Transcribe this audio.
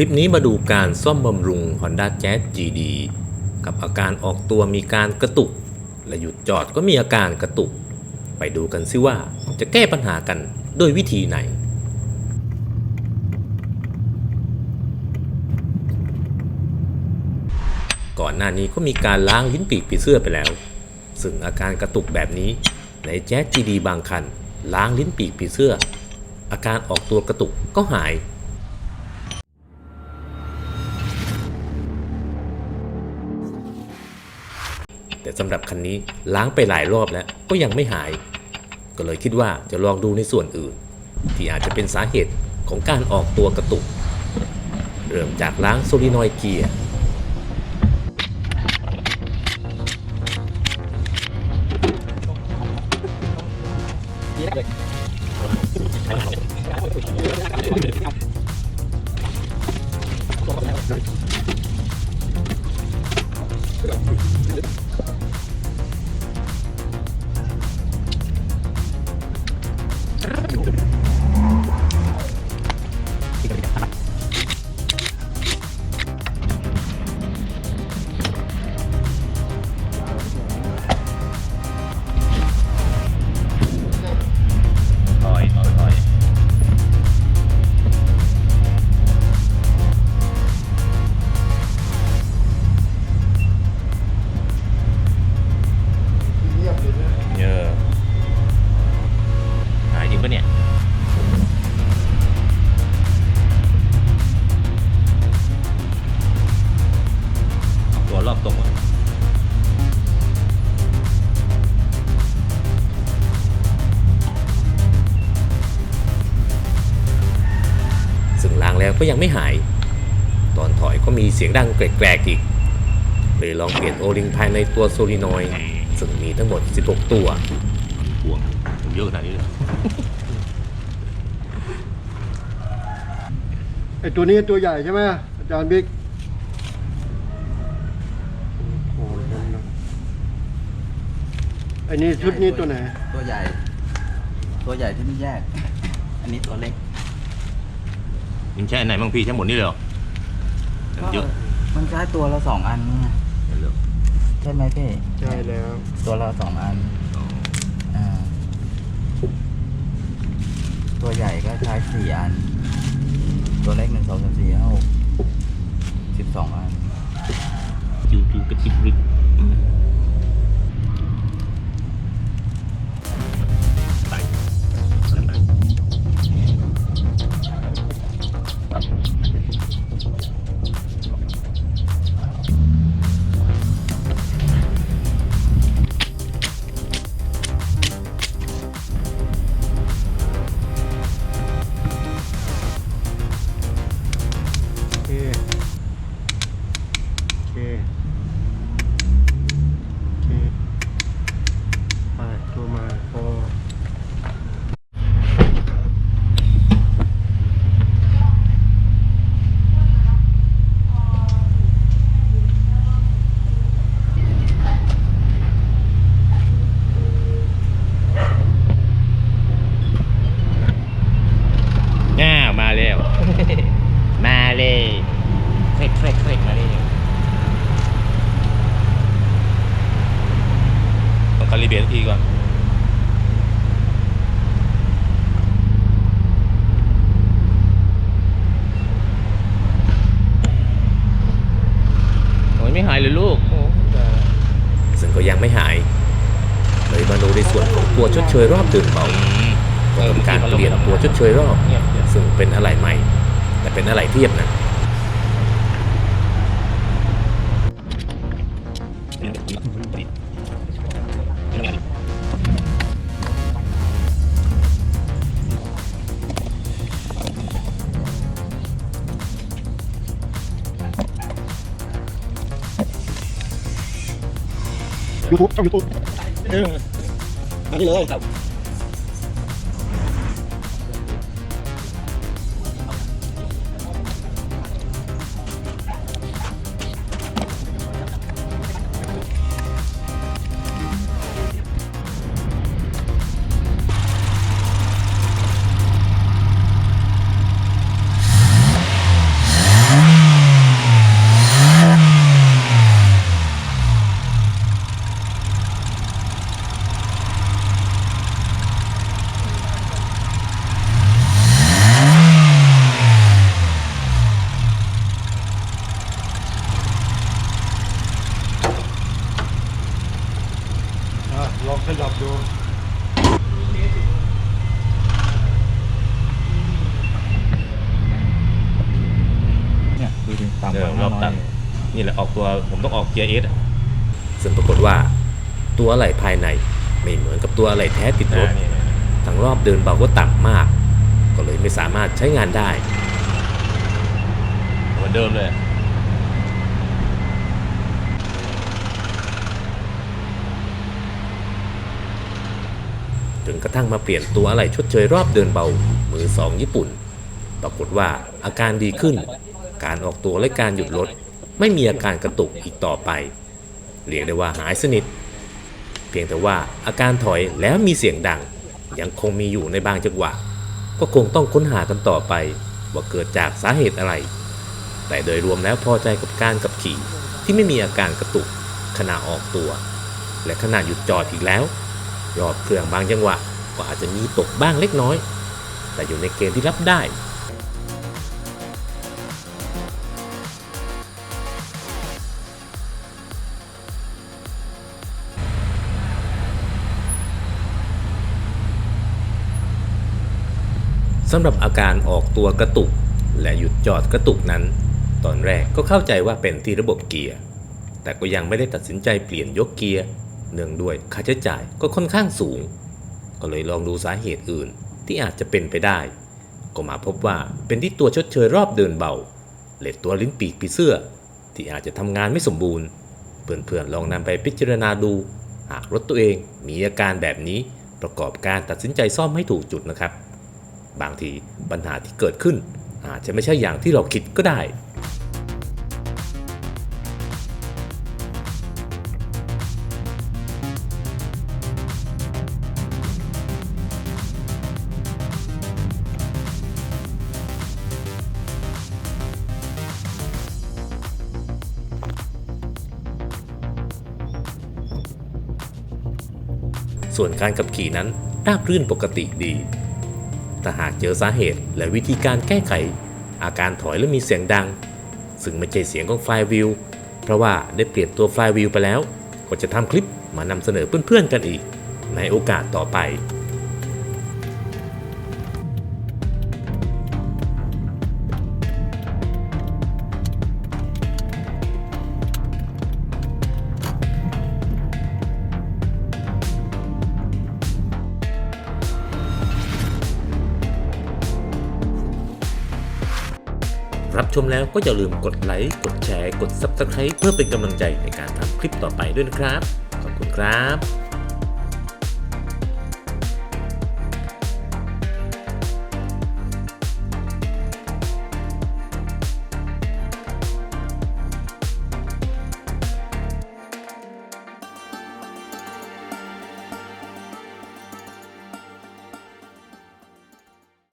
ลิปนี้มาดูการซ่อมบำรุง Honda Jazz GD กับอาการออกตัวมีการกระตุก และหยุดจอดก็มีอาการกระตุก ไปดูกันซิว่าจะแก้ปัญหากันด้วยวิธีไหน ก่อนหน้านี้ก็มีการล้างลิ้นปีกผีเสื้อไปแล้ว ซึ่งอาการกระตุกแบบนี้ในแจ๊ส GD บางคัน ล้างลิ้นปีกผีเสื้อ อาการออกตัวกระตุกก็หาย แต่สำหรับคันนี้ล้างไปหลายรอบแล้วก็ยังไม่หาย ก็เลยคิดว่าจะลองดูในส่วนอื่น ที่อาจจะเป็นสาเหตุของการออกตัวกระตุก เริ่มจากล้างโซลินอยเกียร์ ก็ยังไม่หาย ตอนถอยก็มีเสียงดังแกรกๆอีก เลยลองเปลี่ยนโอลิงภายในตัวโซลินอยด์ซึ่งมีทั้งหมด 16 ตัวห่วงผมเยอะขนาดนี้เลยไอตัวนี้ตัวใหญ่ใช่ไหมอาจารย์บิ๊กโอ้โหนั่นนะไอนี่ชุดนี้ตัวไหน ตัวใหญ่ ตัวใหญ่ที่ไม่แยก อันนี้ตัวเล็ก มันใช่อันไหนบ้างพี่ใช้หมดนี่เลยเหรอมันเยอะมันใช้ตัวละสองอันนี่ไงเยอะใช่ไหมพี่ใช่แล้ว ตัวละสองอันอ๋ออ่าตัวใหญ่ก็ใช้สี่อัน ตัวเล็กหนึ่งสองสามสี่ห้าหกสิบสองอันจิวจิวกระชิบริก โอเคโอเคโอเคไปตัวมาพอ ง่ามาแล้ว มาเลยเครกเครกเครกมาเลยต้องคาลิ เบรตทีก่อนโอ้ยไม่หายเลยลูกโอ้ตายแล้วซึ่งก็ยังไม่หาย เลยมาดูในส่วนของตัวชดเชยรอบตื่นเบาก็ทำการเปลี่ยนตัวชดเชยรอบเงียบเงียบซึ่งเป็นอะไรใหม่ แต่เป็นอะไรเทียบนะ ยูทูบช่องยูทูบมาที่เลยต่ำเนี่แหละออกตัวผมต้องออกเกียร์เอสอะซึ่งปรากฏว่า ตัวอะไหล่ภายในไม่เหมือนกับตัวอะไหล่แท้ติดรถนี่ทั้งรอบเดินเบาก็ต่ำมาก ก็เลยไม่สามารถใช้งานได้เหมือนเดิมเลยจนกระทั่งมาเปลี่ยนตัวอะไหล่ชดเชยรอบเดินเบา มือสองญี่ปุ่น ปรากฏว่าอาการดีขึ้น การออกตัวและการหยุดรถ ไม่มีอาการกระตุกอีกต่อไป เรียกได้ว่าหายสนิท เพียงแต่ว่าอาการถอยแล้วมีเสียงดัง ยังคงมีอยู่ในบางจังหวะ ก็คงต้องค้นหากันต่อไป ว่าเกิดจากสาเหตุอะไร แต่โดยรวมแล้วพอใจกับการขับขี่ที่ไม่มีอาการกระตุกขณะออกตัว และขณะหยุดจอดอีกแล้วยอดเครื่องบางจังหวะก็อาจจะมีตกบ้างเล็กน้อย แต่อยู่ในเกณฑ์ที่รับได้ สำหรับอาการออกตัวกระตุก และหยุดจอดกระตุกนั้น ตอนแรกก็เข้าใจว่าเป็นที่ระบบเกียร์ แต่ก็ยังไม่ได้ตัดสินใจเปลี่ยนยกเกียร์ เนื่องด้วยค่าใช้จ่ายก็ค่อนข้างสูง ก็เลยลองดูสาเหตุอื่นที่อาจจะเป็นไปได้ ก็มาพบว่าเป็นที่ตัวชดเชยรอบเดินเบาเลดตัวลิ้นปีกปีเสื้อ ที่อาจจะทำงานไม่สมบูรณ์ เพื่อนๆลองนำไปพิจารณาดู หากรถตัวเองมีอาการแบบนี้ประกอบการตัดสินใจซ่อมให้ถูกจุดนะครับ บางทีปัญหาที่เกิดขึ้น อาจจะไม่ใช่อย่างที่เราคิดก็ได้ ส่วนการขับขี่นั้นราบรื่นปกติดี ถ้าหากเจอสาเหตุและวิธีการแก้ไข อาการถอยและมีเสียงดัง ซึ่งไม่ใช่เสียงของไฟล์วิวเพราะว่าได้เปลี่ยนตัวไฟล์วิวไปแล้ว ก็จะทำคลิปมานำเสนอเพื่อนๆกันอีก ในโอกาสต่อไป รับชมแล้วก็อย่าลืมกดไลค์กดแชร์กด Subscribe เพื่อเป็นกำลังใจในการทำคลิปต่อไปด้วยนะครับ ขอบคุณครับ